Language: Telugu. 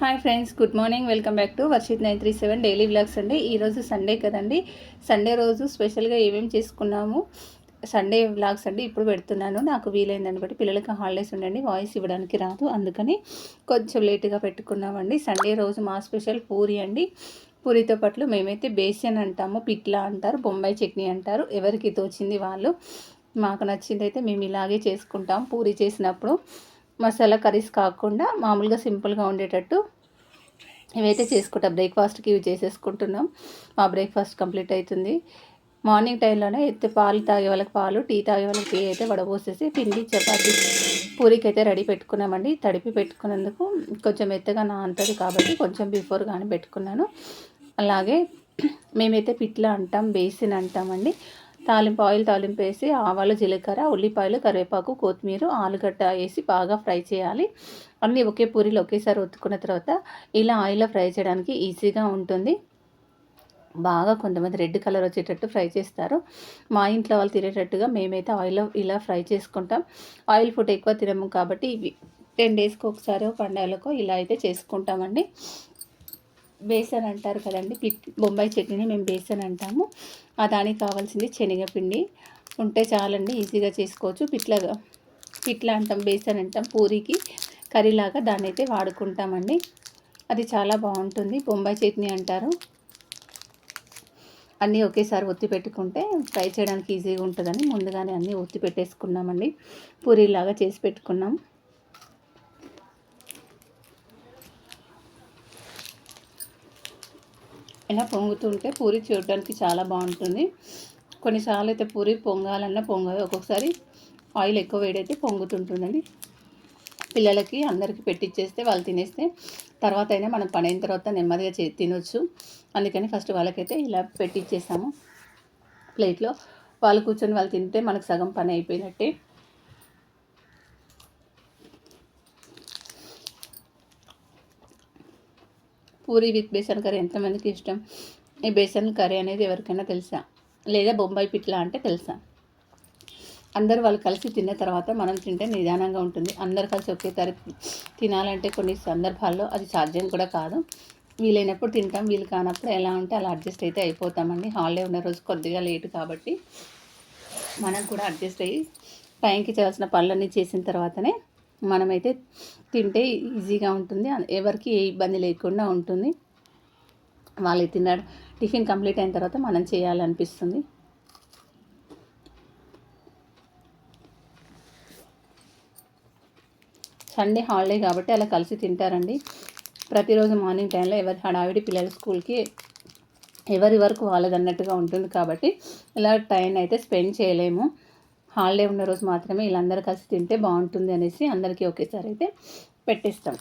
Hi friends good morning. Welcome back to Varshith nine three seven daily blogs అండి. ఈరోజు సండే కదండి. సండే రోజు స్పెషల్గా ఏమేమి చేసుకున్నాము? సండే వ్లాగ్స్ అండి ఇప్పుడు పెడుతున్నాను. నాకు వీలైందని బట్టి పిల్లలకి హాలిడేస్ ఉండండి వాయిస్ ఇవ్వడానికి రాదు. అందుకని కొంచెం లేటుగా పెట్టుకున్నామండి. సండే రోజు మా స్పెషల్ పూరి అండి. పూరితో పాటు మేమైతే బేసన్ అంటాము పిట్లా అంటారు బొంబాయి చట్నీ అంటారు. ఎవరికి తోచింది వాళ్ళు మాకు నచ్చింది అయితే మేము ఇలాగే చేసుకుంటాం. పూరి చేసినప్పుడు మసాలా కర్రీస్ కాకుండా మామూలుగా సింపుల్గా ఉండేటట్టు ఇవైతే చేసుకుంటాం. బ్రేక్ఫాస్ట్కి ఇవి చేసేసుకుంటున్నాం. మా బ్రేక్ఫాస్ట్ కంప్లీట్ అవుతుంది మార్నింగ్ టైంలోనే అయితే పాలు తాగే వాళ్ళకి పాలు టీ తాగే వాళ్ళకి టీ అయితే వడబోసేసి పిండి చపాతీ పూరికి అయితే రెడీ పెట్టుకున్నామండి. తడిపి పెట్టుకున్నందుకు కొంచెం మెత్తగా నాంతది కాబట్టి కొంచెం బిఫోర్ కానీ పెట్టుకున్నాను. అలాగే మేమైతే పిట్ల అంటాం బేసిన్ అంటామండి. తాలింపు ఆయిల్ తాలింపు వేసి ఆవాలు జీలకర్ర ఉల్లిపాయలు కరివేపాకు కొత్తిమీర ఆలుగడ్డ వేసి బాగా ఫ్రై చేయాలి. అన్నీ ఒకే పూరీలు ఒకేసారి ఒత్తుకున్న తర్వాత ఇలా ఆయిల్లో ఫ్రై చేయడానికి ఈజీగా ఉంటుంది. బాగా కొంతమంది రెడ్ కలర్ వచ్చేటట్టు ఫ్రై చేస్తారు. మా ఇంట్లో వాళ్ళు తినేటట్టుగా మేమైతే ఆయిల్లో ఇలా ఫ్రై చేసుకుంటాం. ఆయిల్ ఫుడ్ ఎక్కువ తినము కాబట్టి ఇవి. టెన్ డేస్కి ఒకసారి పండుగలకు ఇలా అయితే చేసుకుంటామండి. బేసన్ అంటారు కదండి పిట్ బొంబాయి చట్నీని మేము బేసన్ అంటాము. ఆ దానికి కావాల్సింది శనగపిండి. ఉంటే చాలండి ఈజీగా చేసుకోవచ్చు. పిట్లగా పిట్ల అంటాం బేసన్ అంటాం పూరికి కర్రీలాగా దాన్ని అయితే వాడుకుంటామండి. అది చాలా బాగుంటుంది. బొంబాయి చట్నీ అంటారు. అన్నీ ఒకేసారి ఒత్తి పెట్టుకుంటే ఫ్రై చేయడానికి ఈజీగా ఉంటుందని ముందుగానే అన్నీ ఒత్తి పెట్టేసుకున్నామండి. పూరీలాగా చేసి పెట్టుకున్నాం. ఇలా పొంగుతుంటే పూరి చూడడానికి చాలా బాగుంటుంది. కొన్నిసార్లు అయితే పూరి పొంగాలన్నా పొంగదు. ఒక్కొక్కసారి ఆయిల్ ఎక్కువ వేడైతే పొంగుతుంటుందండి. పిల్లలకి అందరికీ పెట్టిచ్చేస్తే వాళ్ళు తినేస్తే తర్వాత అయినా మనం పని అయిన తర్వాత నెమ్మదిగా చే తినొచ్చు. అందుకని ఫస్ట్ వాళ్ళకైతే ఇలా పెట్టిచ్చేసాము ప్లేట్లో వాళ్ళు కూర్చొని వాళ్ళు తింటే మనకు సగం పని అయిపోయినట్టే. పూరి విత్ బేసన్ కర్రీ ఎంతమందికి ఇష్టం? ఈ బేసన్ కర్రీ అనేది ఎవరికైనా తెలుసా? లేదా బొంబాయి పిట్లా అంటే తెలుసా? అందరూ వాళ్ళు కలిసి తిన్న తర్వాత మనం తింటే నిదానంగా ఉంటుంది. అందరు కలిసి ఒకే తర తినాలంటే కొన్ని సందర్భాల్లో అది సాధ్యం కూడా కాదు. వీలైనప్పుడు తింటాం. వీలు కానప్పుడు ఎలా ఉంటే అలా అడ్జస్ట్ అయితే అయిపోతామండి. హాలిడే ఉన్న రోజు కొద్దిగా లేటు కాబట్టి మనం కూడా అడ్జస్ట్ అయ్యి టైంకి చేయాల్సిన పనులన్నీ చేసిన తర్వాతనే మనమైతే తింటే ఈజీగా ఉంటుంది. ఎవరికి ఏ ఇబ్బంది లేకుండా ఉంటుంది. వాళ్ళు తిన్నాడు టిఫిన్ కంప్లీట్ అయిన తర్వాత మనం చేయాలనిపిస్తుంది. సండే హాలిడే కాబట్టి అలా కలిసి తింటారండి. ప్రతిరోజు మార్నింగ్ టైంలో ఎవరి హడావిడి పిల్లల స్కూల్కి ఎవరి వరకు వాళ్ళది అన్నట్టుగా ఉంటుంది కాబట్టి ఇలా టైం అయితే స్పెండ్ చేయలేము. హాలిడే ఉన్న రోజు మాత్రమే వీళ్ళందరూ కలిసి తింటే బాగుంటుంది అనేసి అందరికీ ఒకేసారి అయితే పెట్టేస్తాం.